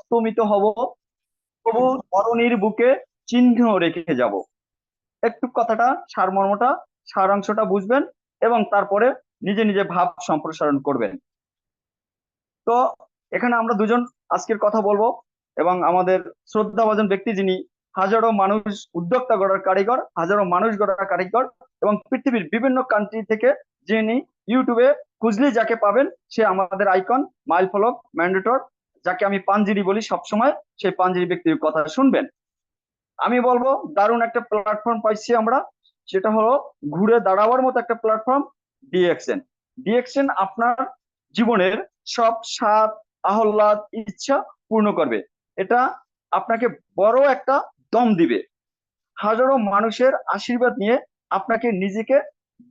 অস্তমিত হব। তবু ধরণীর বুকে চিহ্ন রেখে যাব। একটু কথাটা, সারমর্মটা, সারাংশটা বুঝবেন এবং তারপরে নিজে নিজে ভাব সম্প্রসারণ করবেন। তো এখানে আমরা দুজন আজকের কথা বলব এবং আমাদের শ্রদ্ধাভাজন ব্যক্তি যিনি হাজারো মানুষ উদ্যোক্তা গড়ার কারিগর, হাজারো মানুষ গড়ার কারিগর এবং পৃথিবীর বিভিন্ন কান্ট্রি থেকে যিনি ইউটিউবে খুঁজলে যাকে পাবেন, সে আমাদের আইকন মাইল ফলক ম্যান্ডেটর যাকে আমি পাঞ্জিরি বলি সবসময়, সেই পাঞ্জিরি ব্যক্তির কথা শুনবেন। আমি বলব, দারুণ একটা প্ল্যাটফর্ম পাইছি আমরা, সেটা হলো ঘুরে দাঁড়াবার মতো একটা প্ল্যাটফর্ম ডিএক্সএন ডিএক্সএন আপনার জীবনের সব স্বাদ, আহ্লাদ, ইচ্ছা পূর্ণ করবে। এটা আপনাকে বড় একটা দম দিবে। হাজারো মানুষের আশীর্বাদ নিয়ে আপনাকে নিজেকে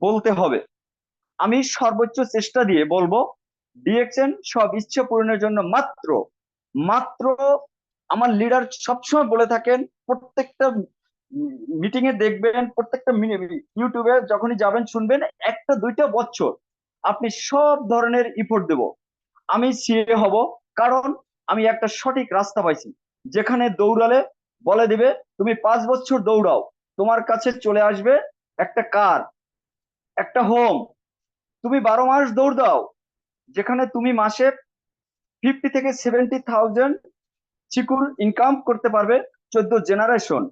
বলতে হবে। আমি সর্বোচ্চ চেষ্টা দিয়ে বলব ডিএক্সএন সব ইচ্ছা পূরণের জন্য মাত্র মাত্র আমার লিডার সবসময় বলে থাকেন, প্রত্যেকটা মিটিং এ দেখবেন, প্রত্যেকটা ইউটিউবে যখনই যাবেন শুনবেন, একটা, দুইটা বছর আপনি সব ধরনের ইফোর্ট দেব। আমি সিএ হব কারণ আমি একটা সঠিক রাস্তা পাইছি। যেখানে দৌড়ালে বলে দিবে, তুমি পাঁচ বছর দৌড়াও, তোমার কাছে চলে আসবে একটা কার, একটা হোম তুমি বারো মাস দৌড় দাও। যেখানে তুমি মাসে ফিফটি থেকে সেভেন্টি থাউজেন্ড চিকুর ইনকাম করতে পারবে চোদ্দ জেনারেশন।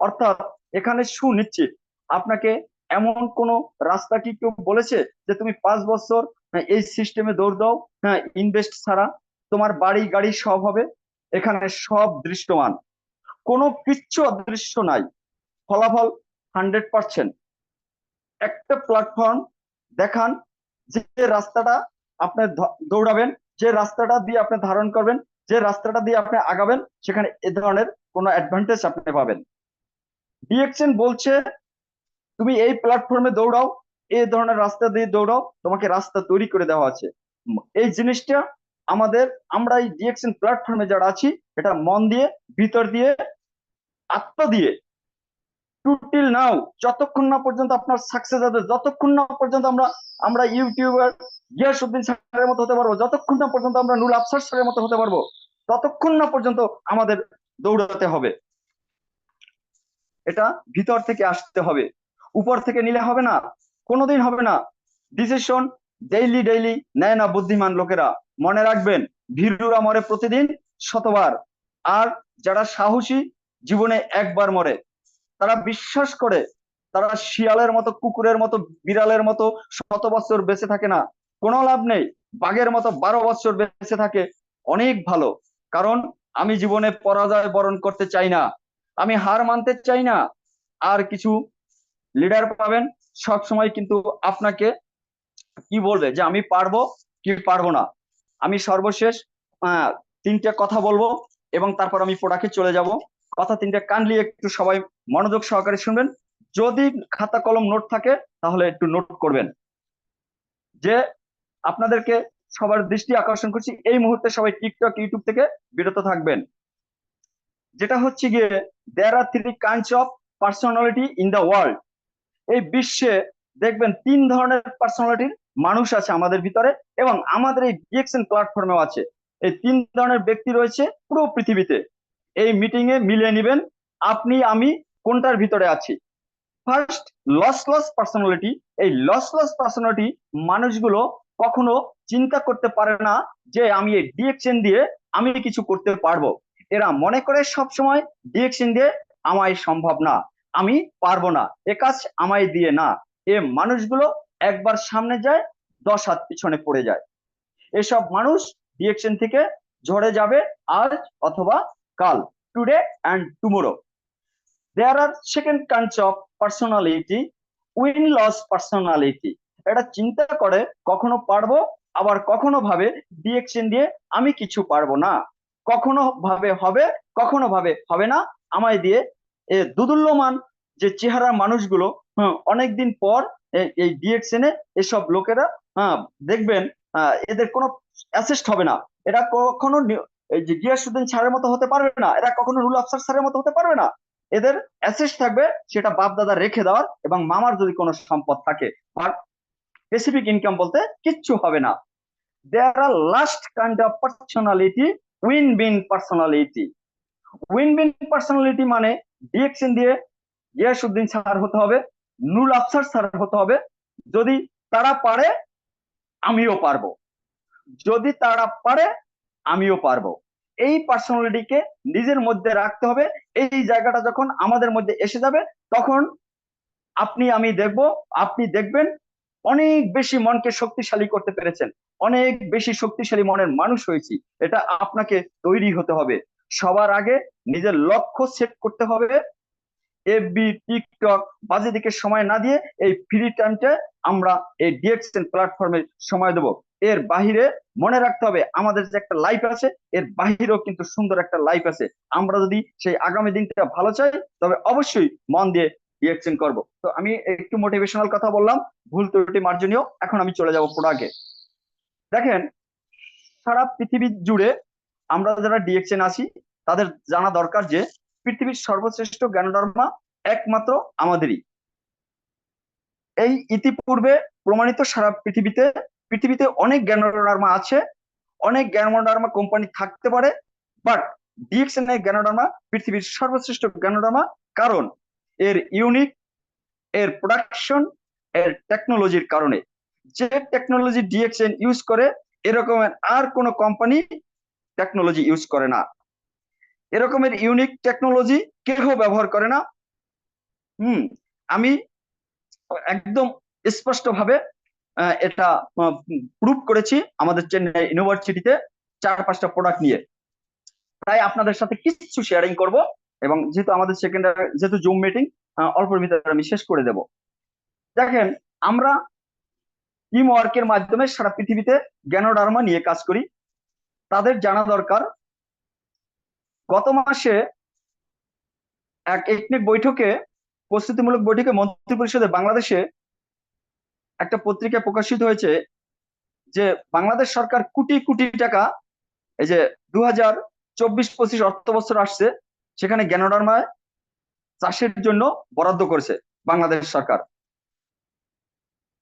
অর্থাৎ এখানে সুনিশ্চিত। আপনাকে এমন কোন রাস্তা কি কেউ বলেছে যে তুমি পাঁচ বছর হ্যাঁ, এই সিস্টেমে দৌড় দাও হ্যাঁ ইনভেস্ট ছাড়া তোমার বাড়ি গাড়ি সব হবে এখানে সব দৃশ্যমান। কোনো কিচ্ছু অদৃশ্য নাই। ফলাফল হান্ড্রেড পার্সেন্ট একটা প্ল্যাটফর্ম দেখান যে রাস্তাটা আপনি দৌড়াবেন, যে রাস্তাটা দিয়ে আপনি ধারণ করবেন, যে রাস্তাটা দিয়ে আপনি আগাবেন, সেখানে এ ধরনের কোনো অ্যাডভান্টেজ আপনি পাবেন। ডিএক্সএন বলছে, তুমি এই প্ল্যাটফর্মে দৌড়াও এই ধরনের রাস্তা দিয়ে দৌড়াও, তোমাকে রাস্তা তৈরি করে দেওয়া আছে। এই জিনিসটা আমাদের, আমরা এই ডিএক্সএন প্ল্যাটফর্মে যারা আছি, এটা মন দিয়ে, ভিতর দিয়ে, আত্মা দিয়ে টুটিল নাও যতক্ষণ না পর্যন্ত আপনার সাকসেস হবে, যতক্ষণ না পর্যন্ত আমরা আমরা ইউটিউবার গিয়াসুদ্দিন স্যারের মতো হতে পারব। যতক্ষণ না পর্যন্ত আমরা নুল আফসার স্যারের মতো হতে পারব, ততক্ষণ না পর্যন্ত আমাদের দৌড়াতে হবে। এটা ভিতর থেকে আসতে হবে। উপর থেকে নিলে হবে না, কোনোদিন হবে না। ডিসিশন ডেইলি ডেইলি নেয় না বুদ্ধিমান লোকেরা। মনে রাখবেন, ভীরুরা মরে প্রতিদিন শতবার। আর যারা সাহসী, জীবনে একবার মরে। তারা বিশ্বাস করে, তারা শিয়ালের মতো, কুকুরের মতো, বিড়ালের মতো শত বছর বেঁচে থাকে না। কোনো লাভ নেই। বাঘের মতো বারো বছর বেঁচে থাকে অনেক ভালো। কারণ আমি জীবনে পরাজয় বরণ করতে চাই না। আমি হার মানতে চাই না। আর কিছু লিডার পাবেন, সব সময় কিন্তু আপনাকে কি বলবে? যে আমি পারব কি পারব না। আমি সর্বশেষ তিনটে কথা বলব এবং তারপর আমি প্রোডাক্টে চলে যাব। কথা তিনটে কানলি একটু সবাই মনোযোগ সহকারে শুনবেন। যদি খাতা কলম নোট থাকে, তাহলে একটু নোট করবেন। যে আপনাদেরকে সবার দৃষ্টি আকর্ষণ করছি। এই মুহূর্তে সবাই টিকটক, ইউটিউব থেকে বিরত থাকবেন। যেটা হচ্ছে গিয়ে there are three kinds of personality in the world এই বিশ্বে দেখবেন তিন ধরনের পার্সোনালিটির মানুষ আছে আমাদের ভিতরে এবং আমাদের এই ডিএক্সএন প্ল্যাটফর্মেও আছে। এই তিন ধরনের ব্যক্তি রয়েছে পুরো পৃথিবীতে। এই মিটিং এ মিলিয়ে নিবেন আপনি, আমি কোনটার ভিতরে আছি। ফার্স্ট লস লস পার্সোনালিটি এই লস লস পার্সোনালিটি মানুষগুলো কখনো চিন্তা করতে পারে না যে আমি এই ডিএক্সএন দিয়ে আমি কিছু করতে পারব। এরা মনে করে সব সময় ডিএক্সএন দিয়ে আমায় সম্ভব না, আমি পারব না, এ কাজ আমায় দিয়ে না। এ মানুষগুলো একবার সামনে যায়, দশ হাত পিছনে পড়ে যায়। এসব মানুষ ডিএকশন থেকে ঝরে যাবে আজ অথবা কাল, today and tomorrow. There are second kinds of personality, win lose personality. এটা চিন্তা করে কখনো পারব, আবার কখনো ভাবে ডিএকশন দিয়ে আমি কিছু পারব না। কখনো ভাবে হবে, কখনো ভাবে হবে না। আমায় দিয়ে এ দুদুল্যমান যে চেহারার মানুষগুলো হ্যাঁ অনেকদিন পর এই ডিএক্সএন এ এসব লোকেরা হ্যাঁ দেখবেন এদের কোনো অ্যাসেস্ট হবে না। এরা কখনো এই যে গিয়াসুদ্দিন স্যারের মতো হতে পারবে না। এরা কখনো রুল আফসার স্যারের মতো হতে পারবে না। এদের অ্যাসিস্ট থাকবে সেটা বাপ দাদা রেখে দেওয়ার এবং মামার যদি কোনো সম্পদ থাকে। বাট স্পেসিফিক ইনকাম বলতে কিচ্ছু হবে না। There are last kind of personality win win personality win win personality মানে ডিএকশন দিয়ে গিয়াসুদ্দিন স্যার হতে হবে নুল আফসার স্যার হতে হবে। যদি তারা পারে, আমিও পারব। যদি তারা পারে, আমিও পারব। এই পার্সোনালিটিকে নিজের মধ্যে রাখতে হবে। এই জায়গাটা যখন আমাদের মধ্যে এসে যাবে, তখন আপনি, আমি দেখব, আপনি দেখবেন অনেক বেশি মনকে শক্তিশালী করতে পেরেছেন। অনেক বেশি শক্তিশালী মনের মানুষ হয়েছি। এটা আপনাকে তৈরি হতে হবে। সবার আগে নিজের লক্ষ্য সেট করতে হবে। এফবি টিকটক বাজে দিকে সময় না দিয়ে এই ফ্রি টাইমটা আমরা এই ডিএক্সএন প্ল্যাটফর্মে সময় দেব। এর বাহিরে মনে রাখতে হবে, আমাদের যে একটা লাইফ আছে, এর বাহিরেও কিন্তু সুন্দর একটা লাইফ আছে। আমরা যদি সেই আগামী দিনটা ভালো চাই, তবে অবশ্যই মন দিয়ে ডিএক্সএন করব। তো আমি একটু মোটিভেশনাল কথা বললাম, ভুল ত্রুটি মার্জনীয়, এখন আমি চলে যাব প্রোডাক্টে দেখেন, সারা পৃথিবী জুড়ে আমরা যারা ডিএক্সএন আছি, তাদের জানা দরকার যে পৃথিবীর সর্বশ্রেষ্ঠ জ্ঞানধর্মা একমাত্র আমাদেরই। এই ইতিপূর্বে প্রমাণিত সারা পৃথিবীতে পৃথিবীতে অনেক জ্ঞানধর্মা আছে, অনেক জ্ঞানধর্মা কোম্পানি থাকতে পারে বাট ডিএক্সএন এর জ্ঞানধর্মা পৃথিবীর সর্বশ্রেষ্ঠ জ্ঞানধর্মা কারণ? এর ইউনিক এর প্রোডাকশন এর টেকনোলজির কারণে। যে টেকনোলজি ডিএক্সএন ইউজ করে এরকমের আর কোনো কোম্পানি টেকনোলজি ইউজ করে না। এরকমের ইউনিক টেকনোলজি কেউ ব্যবহার করে না। হুম, আমি একদম স্পষ্ট ভাবে এটা প্রুভ করেছি আমাদের চেন্নাই ইউনিভার্সিটিতে চার পাঁচটা প্রোডাক্ট নিয়ে। তাই আপনাদের সাথে কিছু শেয়ারিং করব। এবং যেহেতু আমাদের সেকেন্ডার যেহেতু জুম মিটিং অল্পের ভিতরে আমি শেষ করে দেব। দেখেন, আমরা টিম ওয়ার্কের মাধ্যমে সারা পৃথিবীতে জ্ঞানোডার্মা নিয়ে কাজ করি। তাদের জানা দরকার। গত মাসে এক একনিক বৈঠকে, প্রস্তুতিমূলক বৈঠকে মন্ত্রী পরিষদে বাংলাদেশে একটা পত্রিকা প্রকাশিত হয়েছে যে বাংলাদেশ সরকার কোটি কোটি টাকা, এই যে দু হাজার চব্বিশ পঁচিশ অর্থ বছর আসছে সেখানে জ্ঞানোডার্মায় চাষের জন্য বরাদ্দ করেছে বাংলাদেশ সরকার।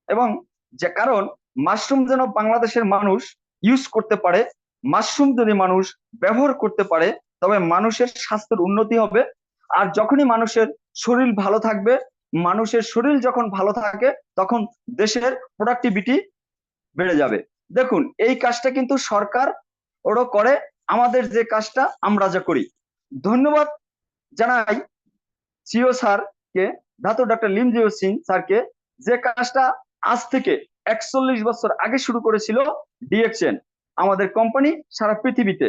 এবং যে কারণ, মাশরুম যেন বাংলাদেশের মানুষ ইউজ করতে পারে, মাশরুম যদি মানুষ ব্যবহার করতে পারে, তবে মানুষের স্বাস্থ্যের উন্নতি হবে। আর যখনই মানুষের শরীর ভালো থাকবে, মানুষের শরীর যখন ভালো থাকে, তখন দেশের প্রোডাক্টিভিটি বেড়ে যাবে। দেখুন, এই কাজটা কিন্তু সরকার ওরও করে, আমাদের যে কাজটা আমরা যা করি। ধন্যবাদ জানাই সিও স্যারকে ধাতু ডক্টর লিমজিও সিং স্যারকে যে কাজটা আজ থেকে একচল্লিশ বছর আগে শুরু করেছিল ডিএক্সএন, আমাদের কোম্পানি সারা পৃথিবীতে।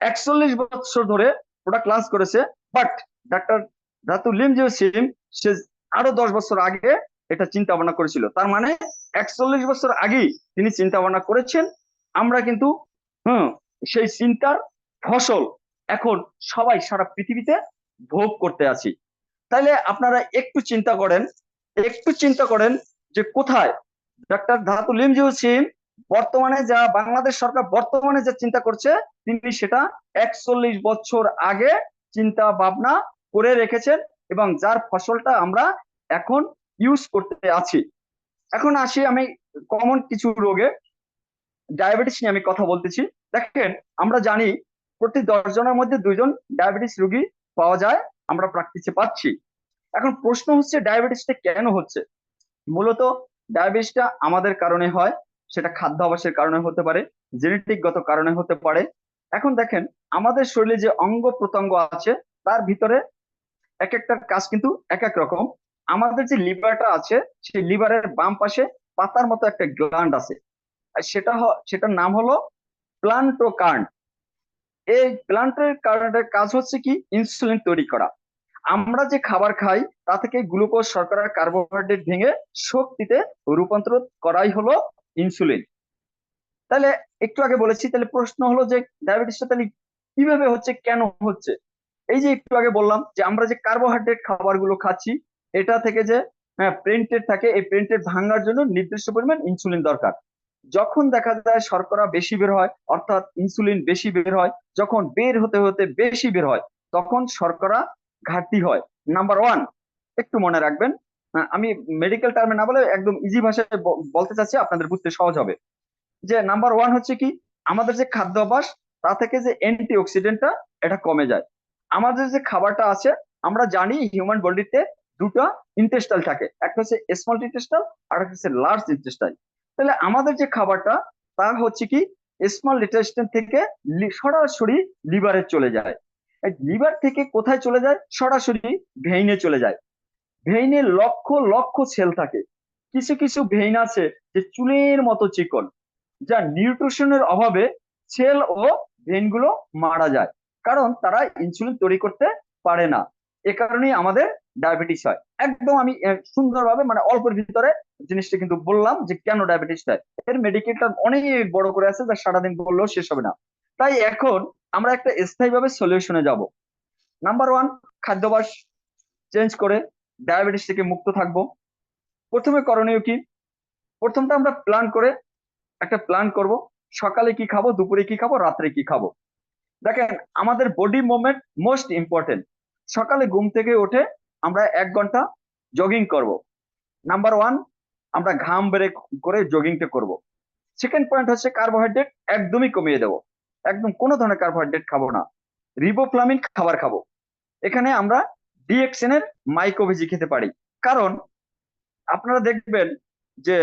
একচল্লিশ বছর ধরে প্রোডাক্ট লঞ্চ করেছে বাট ডাক্তার ধাতু লিমজিও সিং, সে আরও দশ বছর আগে এটা চিন্তা ভাবনা করেছিল। তার মানে একচল্লিশ বছর আগেই তিনি চিন্তা ভাবনা করেছেন, আমরা কিন্তু, হম, সেই চিন্তার ফসল এখন সবাই সারা পৃথিবীতে ভোগ করতে আছি। তাইলে আপনারা একটু চিন্তা করেন, একটু চিন্তা করেন যে কোথায়? ডাক্তার ধাতু লিমজিউ সিম বর্তমানে যা বাংলাদেশ সরকার বর্তমানে যা চিন্তা করছে, তিনি সেটা একচল্লিশ বছর আগে চিন্তা ভাবনা করে রেখেছেন এবং যার ফসলটা আমরা এখন ইউজ করতে আছি। এখন আসি আমি কমন কিছু রোগে। ডায়াবেটিস নিয়ে আমি কথা বলতেছি। দেখেন, আমরা জানি প্রতি দশ জনের মধ্যে দুইজন ডায়াবেটিস রোগী পাওয়া যায়, আমরা প্র্যাকটিসে পাচ্ছি। এখন প্রশ্ন হচ্ছে ডায়াবেটিসটা কেন হচ্ছে? মূলত ডায়াবেটিসটা আমাদের কারণে হয়, সেটা খাদ্যাভ্যাসের কারণে হতে পারে জেনেটিকগত কারণে হতে পারে। এখন দেখেন, আমাদের শরীরে যে অঙ্গ প্রত্যঙ্গ আছে, তার ভিতরে এক একটার কাজ কিন্তু এক এক রকম। আমাদের যে লিভারটা আছে, সেই লিভারের বাম পাশে পাতার মতো একটা গ্ল্যান্ড আছে। সেটা সেটার নাম হলো প্লান্টোকার্ন এই প্লান্টের কাজ হচ্ছে কি? ইনসুলিন তৈরি করা। আমরা যে খাবার খাই, তা থেকে গ্লুকোজ শর্করা কার্বোহাইড্রেট ভেঙে শক্তিতে রূপান্তর করাই হলো ইনসুলিন তাহলে একটু আগে বলেছি, তাহলে প্রশ্ন হলো যে ডায়াবেটিসটা তাহলে কীভাবে হচ্ছে, কেন হচ্ছে? এই যে একটু আগে বললাম যে আমরা যে কার্বোহাইড্রেট খাবারগুলো খাচ্ছি, এটা থেকে যে হ্যাঁ প্রিন্টেড থাকে, এই প্রিন্টেড ভাঙার জন্য নির্দিষ্ট পরিমাণ ইনসুলিন দরকার। যখন দেখা যায় শর্করা বেশি বের হয়, অর্থাৎ ইনসুলিন বেশি বের হয়, যখন বের হতে হতে বেশি বের হয়, তখন শর্করা ঘাটতি হয়। নাম্বার ওয়ান একটু মনে রাখবেন আমি মেডিকেল টার্মে না বলে একদম ইজি ভাষায় বলতে চাচ্ছি, আপনাদের বুঝতে সহজ হবে। যে নাম্বার ওয়ান হচ্ছে কি, আমাদের যে খাদ্যাভ্যাস, তা থেকে যে অ্যান্টি অক্সিডেন্টটা এটা কমে যায়। আমাদের যে খাবারটা আছে, আমরা জানি হিউম্যান বডিতে দুটো ইন্টেস্টাল থাকে। একটা হচ্ছে স্মল ইন্টেস্টাল আর একটা হচ্ছে লার্জ ইন্টেস্টাল তাহলে আমাদের যে খাবারটা তা হচ্ছে কি স্মল ইন্টেস্টাল থেকে সরাসরি লিভারে চলে যায়। লিভার থেকে কোথায় চলে যায়? সরাসরি ভেইনে চলে যায়। ভেইনে লক্ষ লক্ষ সেল থাকে। কিছু কিছু ভেইন আছে যে চুলের মতো চিকন, যা নিউট্রিশনের অভাবে সেল ও ভেইনগুলো মারা যায়। কারণ তারা ইনসুলিন তৈরি করতে পারে না। এ কারণেই আমাদের ডায়াবেটিস হয়। একদম আমি সুন্দরভাবে মানে অল্পের ভিতরে জিনিসটা কিন্তু বললাম যে কেন ডায়াবেটিস হয়। এর মেডিকেলটা অনেক বড় করে আছে, যা সারাদিন বললেও শেষ হবে না। তাই এখন আমরা একটা স্থায়ীভাবে সলিউশনে যাব। নাম্বার ওয়ান খাদ্যাভ্যাস চেঞ্জ করে ডায়াবেটিস থেকে মুক্ত থাকব। প্রথমে করণীয় কি? প্রথমটা আমরা প্ল্যান করে একটা প্ল্যান করব, সকালে কি খাব, দুপুরে কি খাব, রাত্রে কি খাব। দেখেন, আমাদের বডি মুভমেন্ট মোস্ট ইম্পর্টেন্ট সকালে ঘুম থেকে উঠে আমরা এক ঘণ্টা জগিং করব। নাম্বার ওয়ান আমরা ঘাম বেড়ে করে জগিংটা করব। সেকেন্ড পয়েন্ট হচ্ছে কার্বোহাইড্রেট একদমই কমিয়ে দেবো। একদম কোনো ধরনের কার্বোহাইড্রেট খাব না। রিবোফ্লামিন খাবার খাব। এখানে আমরা ডিএক্সএন এর মাইক্রোভেজি খেতে পারি। কারণ আপনারা দেখবেন যে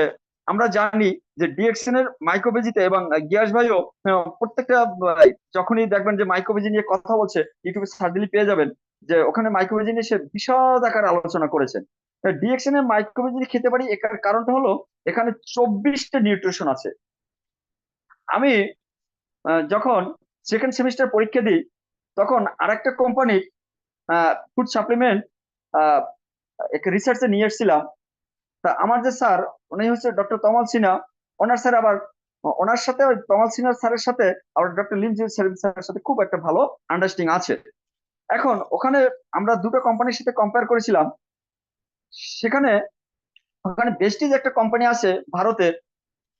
আমরা জানি যে ডিএক্সএন এর মাইক্রোভেজিতে এবং গিয়াস ভাইও প্রত্যেকটা, যখনই দেখবেন যে মাইক্রোভেজি নিয়ে কথা বলছে, ইউটিউবে সার্চ দিলে পেয়ে যাবেন। যে ওখানে মাইক্রোভেজি নিয়ে সে বিশদ আকার আলোচনা করেছেন ডিএক্সএন এর মাইক্রোভেজি খেতে পারি এর কারণটা হলো এখানে চব্বিশটা নিউট্রিশন আছে। আমি যখন সেকেন্ড সেমিস্টার পরীক্ষা দিই, তখন আরেকটা কোম্পানির ফুড সাপ্লিমেন্ট রিসার্চে নিয়ে এসেছিলাম। তা আমার যে স্যার, উনি হচ্ছে ডক্টর তমাল সিনহা, ওনার স্যার আবার, ওনার সাথে তমাল সিনহার স্যারের সাথে, আবার ডক্টর লিমজিউ স্যারের সাথে খুব একটা ভালো আন্ডারস্ট্যান্ডিং আছে। এখন ওখানে আমরা দুটো কোম্পানির সাথে কম্পেয়ার করেছিলাম। সেখানে, ওখানে বেস্টিজ একটা কোম্পানি আছে ভারতের।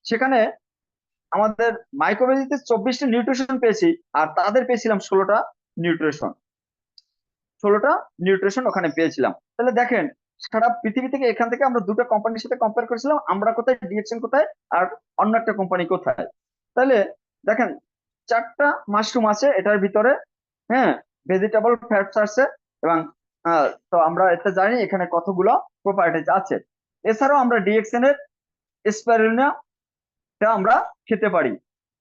সেখানে আমাদের মাইক্রোভেজিতে চব্বিশটা নিউট্রিশন পেয়েছি আর তাদের পেয়েছিলাম ষোলোটা নিউট্রিশন ষোলোটা নিউট্রিশন ওখানে পেয়েছিলাম। তাহলে দেখেন, সারা পৃথিবী থেকে এখান থেকে আমরা দুটো কোম্পানির সাথে কম্পেয়ার করেছিলাম, আমরা কোথায় ডিএক্সএন কোথায় আর অন্য একটা কোম্পানি কোথায়? তাহলে দেখেন, চারটা মাশরুম আছে এটার ভিতরে হ্যাঁ? ভেজিটেবল ফ্যাটস আছে এবং তো আমরা এটা জানি এখানে কতগুলো প্রপার্টিজ আছে। এছাড়াও আমরা ডিএক্সএন এর স্পাইরুলিনা আমরা খেতে পারি।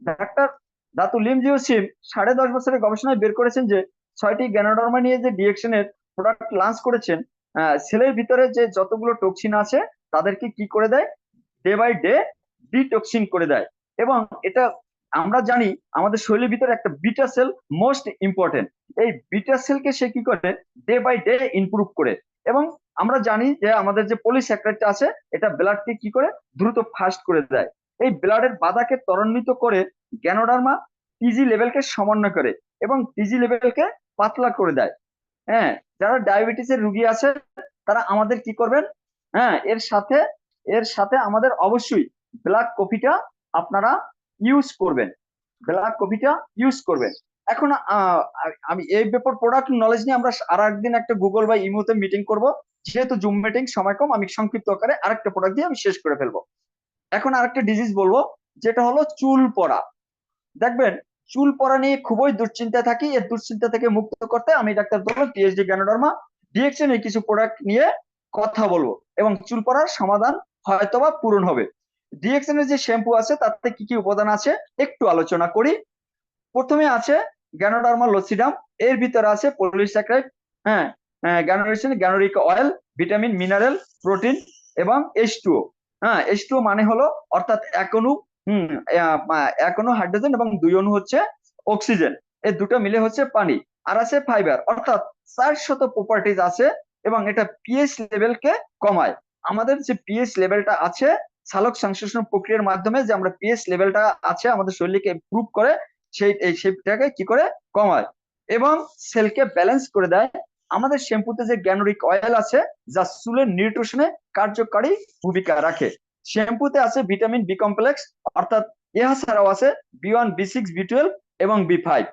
ডাক্তার দাতু লিমজিও সিম সাড়ে দশ বছরের গবেষণায় বের করেছেন যে, ছয়টি গ্যানোডর্মা নিয়ে যে ডিএক্সএন এর প্রোডাক্ট লঞ্চ করেছেন সেলের ভিতরে যে যতগুলো টক্সিন আছে, তাদেরকে কি করে দেয়? ডে বাই ডে ডিটক্সিন করে দেয়। এবং এটা আমরা জানি আমাদের শরীরের ভিতরে একটা বিটা সেল মোস্ট ইম্পর্টেন্ট এই বিটা সেলকে সে কি করে? ডে বাই ডে ইমপ্রুভ করে। এবং আমরা জানি যে আমাদের যে পলিস্যাকারাইডটা আছে, এটা ব্লাডকে কি করে? দ্রুত ফাস্ট করে দেয়। এই ব্লাডের বাধাকে ত্বরান্বিত করে গ্যানোডার্মা টিজি লেভেলকে সমন্বয় করে এবং টিজি লেভেলকে পাতলা করে দেয়। হ্যাঁ যারা ডায়াবেটিসের রুগী আছে, তারা আমাদের কি করবেন? হ্যাঁ এর সাথে এর সাথে আমাদের অবশ্যই ব্ল্যাক কফিটা আপনারা ইউজ করবেন। ব্ল্যাক কফিটা ইউজ করবেন। এখন আমি এই ব্যাপার প্রোডাক্ট নলেজ নিয়ে আমরা আর একদিন একটা গুগল বা ইমোতে মিটিং করব। যেহেতু জুম মিটিং সময় কম, আমি সংক্ষিপ্ত আকারে আরেকটা প্রোডাক্ট দিয়ে আমি শেষ করে ফেলব। এখন আরেকটা ডিজিজ বলব, যেটা হলো চুল পড়া। দেখবেন, চুল পড়া নিয়ে খুবই দুশ্চিন্তায় থাকি। এর দুশ্চিন্তা থেকে মুক্ত করতে আমি ডাক্তার বলব পিএইচডি জ্ঞানোডর্মা ডিএক্সএন এর কিছু প্রোডাক্ট নিয়ে কথা বলব। এবং চুল পড়ার সমাধান হয়তোবা পূরণ হবে। ডিএক্সএন এর যে শ্যাম্পু আছে, তাতে কি কি উপাদান আছে? একটু আলোচনা করি। প্রথমে আছে গ্যানোডার্মা লসিডাম এর ভিতরে আছে পলিস্যাকারাইড হ্যাঁ গ্যানোরেশন গ্যানোরিক অয়েল ভিটামিন মিনারেল প্রোটিন এবং এইচ টুও হ্যাঁ এইচ মানে হলো, অর্থাৎ এক অণু, হম এক হাইড্রোজেন এবং দুই অণু হচ্ছে অক্সিজেন এই দুটো মিলে হচ্ছে পানি। আর আছে ফাইবার অর্থাৎ চার শত প্রপার্টিজ আছে এবং এটা পিএইচ লেভেলকে কমায়। আমাদের যে পিএইচ লেভেলটা আছে সালোক সংশ্লেষণ প্রক্রিয়ার মাধ্যমে যে আমরা পিএইচ লেভেলটা আছে আমাদের শরীরকে ইমপ্রুভ করে, সেই, এই সেটাকে কি করে? কমায়। এবং সেলকে ব্যালেন্স করে দেয়। আমাদের শ্যাম্পুতে যে গ্যানোরিক অয়েল আছে, যা চুলের নিউট্রিশনে কার্যকারী ভূমিকা রাখে। শ্যাম্পুতে আছে ভিটামিন বি কমপ্লেক্স অর্থাৎ ইহা ছাড়াও আছে B one B six B twelve এবং বি ফাইভ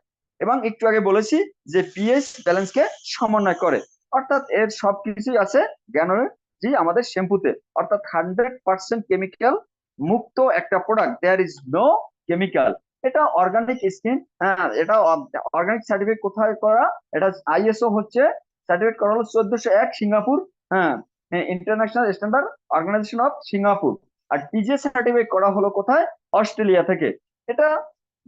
এবং একটু আগে বলেছি যে পিএইচ ব্যালেন্সকে সমন্বয় করে। অর্থাৎ এর সবকিছুই আছে জ্ঞানের জি আমাদের শ্যাম্পুতে, অর্থাৎ হান্ড্রেড পার্সেন্ট কেমিক্যাল মুক্ত একটা product there is no chemical এটা অর্গানিক স্কিন হ্যাঁ এটা অর্গানিক সার্টিফিকেট কোথায় করা? এটা আইএসও হচ্ছে সার্টিফিকেট করা হলো চোদ্দশো এক সিঙ্গাপুর হ্যাঁ international standard organization of Singapore. আর টিজে সার্টিফিকেট করা হলো কোথায়? অস্ট্রেলিয়া থেকে। এটা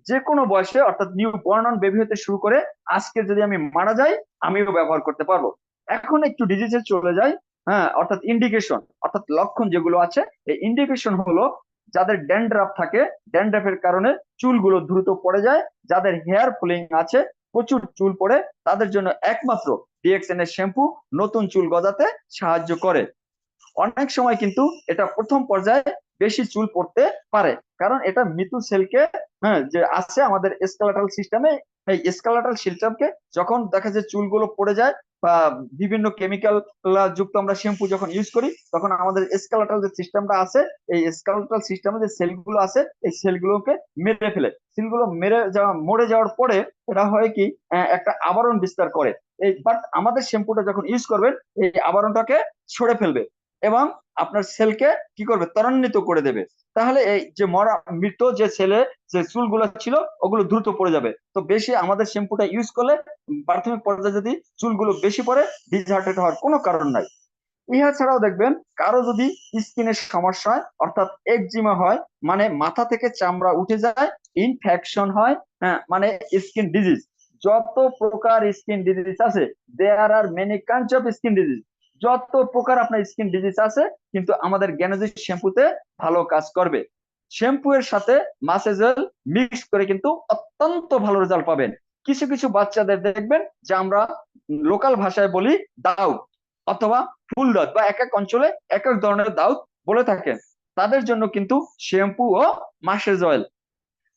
যে কোনো বয়সে, অর্থাৎ নিউ বর্ন অন বেবি হতে শুরু করে, আজকে যদি আমি মারা যাই, আমিও ব্যবহার করতে পারব। এখন একটু ডিজিজে চলে যাই হ্যাঁ অর্থাৎ ইন্ডিকেশন অর্থাৎ লক্ষণ যেগুলো আছে, এই ইন্ডিকেশন হলো যাদের ড্যান্ড্রাফ থাকে ড্যান্ড্রাফের কারণে চুলগুলো দ্রুত পড়ে যায়, যাদের হেয়ার ফুলিং আছে, প্রচুর চুল পড়ে, তাদের জন্য একমাত্র ডিএক্সএন এর শ্যাম্পু নতুন চুল গজাতে সাহায্য করে। অনেক সময় কিন্তু এটা প্রথম পর্যায়ে বেশি চুল পড়তে পারে, কারণ এটা মৃত্যু সেলকে হ্যাঁ যে আছে আমাদের স্কেলাটাল সিস্টেমে এই স্কেলাটাল সিস্টেমকে যখন দেখা যায় চুলগুলো পড়ে যায় বিভিন্ন কেমিক্যাল যুক্ত আমরা শ্যাম্পু যখন ইউজ করি, তখন আমাদের স্কালাটাল যে সিস্টেমটা আছে, এই স্কালাটাল সিস্টেমে যে সেলগুলো আছে, এই সেলগুলোকে মেরে ফেলে। সেলগুলো মেরে যাওয়া, মরে যাওয়ার পরে এটা হয় কি একটা আবরণ বিস্তার করে। এই বাট আমাদের শ্যাম্পুটা যখন ইউজ করবেন, এই আবরণটাকে ছড়ে ফেলবে। এবং আপনার সেলকে কি করবে? ত্বরান্বিত করে দেবে। তাহলে এই যে মরা, মৃত যে ছেলে যে চুলগুলো ছিল, ওগুলো দ্রুত পড়ে যাবে। তো বেশি আমাদের শ্যাম্পুটা ইউজ করলে প্রাথমিক পর্যায়ে যদি চুলগুলো বেশি পড়ে ডিসহার্টেড হওয়ার কোনো কারণ নাই। ইহা ছাড়াও দেখবেন, কারও যদি স্কিনের সমস্যা হয়, অর্থাৎ একজিমা হয় মানে মাথা থেকে চামড়া উঠে যায় ইনফেকশন হয় হ্যাঁ মানে স্কিন ডিজিজ যত প্রকার স্কিন ডিজিজ আছে there are many kinds of skin disease যত প্রকার আপনার স্কিন ডিজিজ আছে, কিন্তু আমাদের গ্যানোজিস শ্যাম্পুতে ভালো কাজ করবে। শ্যাম্পু এর সাথে মাসেজেল মিক্স করে কিন্তু অত্যন্ত ভালো রেজাল্ট পাবেন। কিছু কিছু বাচ্চাদের দেখবেন যে আমরা লোকাল ভাষায় বলি দাউদ অথবা ফুল দাউদ বা এক এক অঞ্চলে এক এক ধরনের দাউদ বলে থাকেন। তাদের জন্য কিন্তু শ্যাম্পু ও মাসেজ অয়েল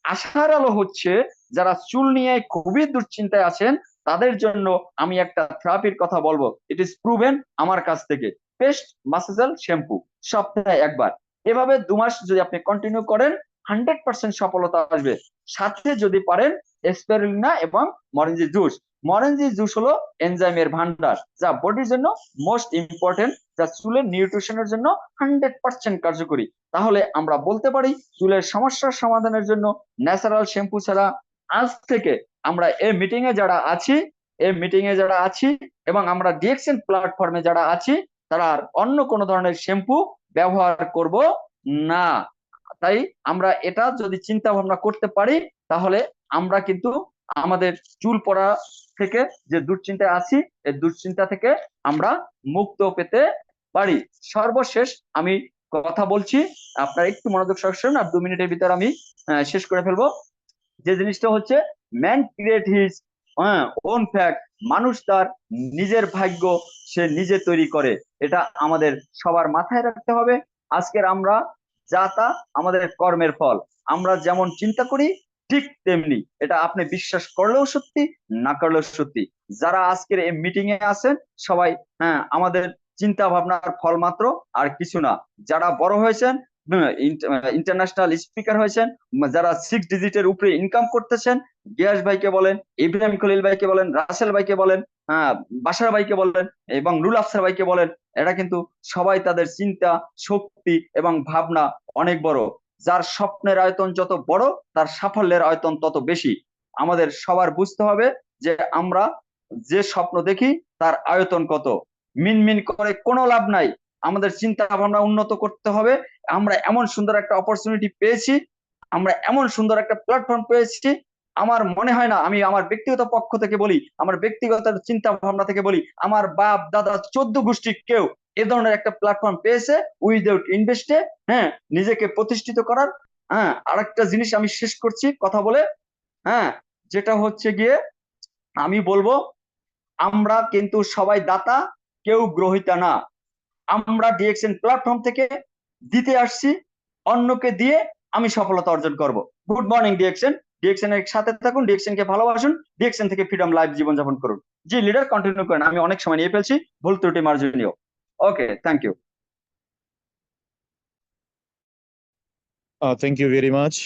আশার আলো হচ্ছে যারা চুল নিয়ে খুবই দুশ্চিন্তায় আছেন তাদের জন্য আমি একটা থেরাপির কথা বলব। ইট ইজ প্রুভেন আমার কাছ থেকে। পেস্ট মাসেজাল শ্যাম্পু সপ্তাহে একবার। এভাবে দু মাস যদি আপনি কন্টিনিউ করেন হান্ড্রেড পার্সেন্ট সফলতা আসবে। সাথে যদি পারেন এসপেরুলিনা এবং মরেঞ্জি জুস মরেঞ্জি জুস হলো এনজাইমের ভান্ডার যা বডির জন্য মোস্ট ইম্পর্টেন্ট যা চুলের নিউট্রিশনের জন্য হান্ড্রেড পার্সেন্ট কার্যকরী। তাহলে আমরা বলতে পারি, চুলের সমস্যার সমাধানের জন্য ন্যাচারাল শ্যাম্পু ছাড়া আজ থেকে আমরা এই মিটিং এ যারা আছি, এই মিটিং এ যারা আছি এবং আমরা ডিএক্সএন প্ল্যাটফর্মে যারা আছি, তারা আর অন্য কোন ধরনের শ্যাম্পু ব্যবহার করব না। তাই আমরা এটা যদি চিন্তা ভাবনা করতে পারি, তাহলে আমরা কিন্তু আমাদের চুল পড়া থেকে যে দুশ্চিন্তায় আছি, এই দুশ্চিন্তা থেকে আমরা মুক্ত পেতে পারি। সর্বশেষ আমি কথা বলছি, আপনার একটু মনোযোগ সহ আর দু মিনিটের ভিতর আমি শেষ করে ফেলব। যে জিনিসটা হচ্ছে man create his own fact মানুষ তার নিজের ভাগ্য সে নিজে তৈরি করে। এটা আমাদের সবার মাথায় রাখতে হবে। আজকের আমরা যা তা আমাদের কর্মের ফল। আমরা যেমন চিন্তা করি, ঠিক তেমনি এটা আপনি বিশ্বাস করলেও সত্যি, না করলেও সত্যি। যারা আজকের এই মিটিং এ আছেন, সবাই হ্যাঁ আমাদের চিন্তা ভাবনার ফল মাত্র আর কিছু না। যারা বড় হয়েছেন ইন্টারন্যাশনাল স্পিকার হয়েছেন যারা সিক্স ডিজিটের উপরে ইনকাম করতেছেন, গিয়াস ভাইকে বলেন ইব্রাহিম খলিল ভাইকে বলেন, রাসেল ভাইকে বলেন হ্যাঁ বাসার ভাইকে বলেন এবং রুল আফসার ভাইকে বলেন এটা কিন্তু সবাই তাদের চিন্তা, শক্তি এবং ভাবনা অনেক বড়। যার স্বপ্নের আয়তন যত বড়, তার সাফল্যের আয়তন তত বেশি। আমাদের সবার বুঝতে হবে যে আমরা যে স্বপ্ন দেখি, তার আয়তন কত। মিন মিন করে কোনো লাভ নাই। আমাদের চিন্তা ভাবনা উন্নত করতে হবে। আমরা এমন সুন্দর একটা অপরচুনিটি পেয়েছি, আমরা এমন সুন্দর একটা প্ল্যাটফর্ম পেয়েছি। আমার মনে হয় না, আমি আমার ব্যক্তিগত পক্ষ থেকে বলি, আমার ব্যক্তিগত চিন্তা ভাবনা থেকে বলি, আমার বাপ, দাদা, চোদ্দ গোষ্ঠী কেউ এ ধরনের একটা প্ল্যাটফর্ম পেয়েছে উইদাউট ইনভেস্টে হ্যাঁ নিজেকে প্রতিষ্ঠিত করার। হ্যাঁ আর একটা জিনিস আমি শেষ করছি কথা বলে। হ্যাঁ যেটা হচ্ছে গিয়ে আমি বলব, আমরা কিন্তু সবাই দাতা, কেউ গ্রহিতা না। আমরা ডিএক্সএন প্ল্যাটফর্ম থেকে দিতে আসছি, অন্যকে দিয়ে আমি সফলতা অর্জন করব। গুড মর্নিং ডিএক্সএন ডিএক্সএন এর সাথে থাকুন ডিএক্সএন কে ভালোবাসুন ডিএক্সএন থেকে ফ্রিডম লাইফ জীবনযাপন করুন। জি লিডার কন্টিনিউ করেন। আমি অনেক সময় নিয়ে ফেলছি, ভুল ত্রুটি মার্জনীয়। Okay thank you thank you very much.